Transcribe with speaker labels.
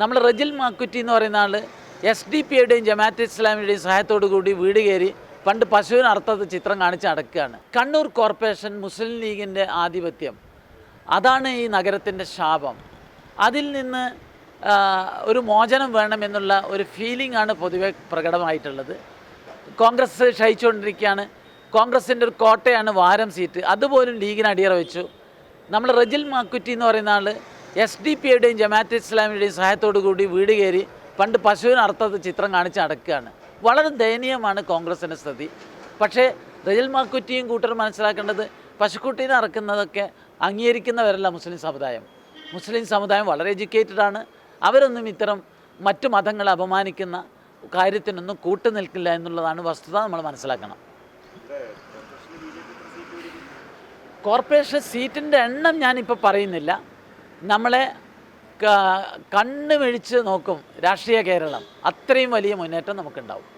Speaker 1: നമ്മൾ റജിൽ മാക്കുറ്റി എന്ന് പറയുന്ന ആൾ എസ് ഡി പി യുടെയും ജമാഅത്ത് ഇസ്ലാമിയുടെയും സഹായത്തോടു കൂടി വീട് കയറി പണ്ട് പശുവിന് അർത്ഥത്തെ ചിത്രം കാണിച്ച് അടക്കുകയാണ് കണ്ണൂർ കോർപ്പറേഷൻ മുസ്ലിം ലീഗിന്റെ ആധിപത്യം. അതാണ് ഈ നഗരത്തിന്റെ ശാപം. അതിൽ നിന്ന് ഒരു മോചനം വേണമെന്നുള്ള ഒരു ഫീലിംഗ് ആണ് പൊതുവെ പ്രകടമായിട്ടുള്ളത്. കോൺഗ്രസ് ക്ഷയിച്ചുകൊണ്ടിരിക്കുകയാണ്. കോൺഗ്രസിന്റെ ഒരു കോട്ടയാണ് വാരം സീറ്റ്. അതുപോലും ലീഗിന് അടിയറ വെച്ചു. നമ്മൾ റജിൽ മാക്കുറ്റി എന്ന് പറയുന്ന ആൾ എസ് ഡി പിയുടെയും ജമാഅത്ത് ഇസ്ലാമിയുടെയും സഹായത്തോടു കൂടി വീട് കയറി പണ്ട് പശുവിന് അർത്ഥത്തെ ചിത്രം കാണിച്ച് അടക്കുകയാണ് വളരെ ദയനീയമാണ് കോൺഗ്രസിന്റെ സ്ഥിതി. പക്ഷേ റജൽ മാക്കുറ്റിയും കൂട്ടർ മനസ്സിലാക്കേണ്ടത് പശുക്കുട്ടീനെ അറക്കുന്നതൊക്കെ അംഗീകരിക്കുന്നവരല്ല മുസ്ലിം സമുദായം. മുസ്ലിം സമുദായം വളരെ എഡ്യൂക്കേറ്റഡ് ആണ്. അവരൊന്നും ഇത്തരം മറ്റു മതങ്ങളെ അപമാനിക്കുന്ന കാര്യത്തിനൊന്നും കൂട്ടു നിൽക്കില്ല എന്നുള്ളതാണ് വസ്തുത നമ്മൾ മനസ്സിലാക്കണം. കോർപ്പറേഷൻ സീറ്റിന്റെ എണ്ണം ഞാനിപ്പോൾ പറയുന്നില്ല. നമ്മളെ കണ്ണുമിഴിച്ച് നോക്കും രാഷ്ട്രീയ കേരളം. അത്രയും വലിയ മുന്നേറ്റം നമുക്കുണ്ടാവും.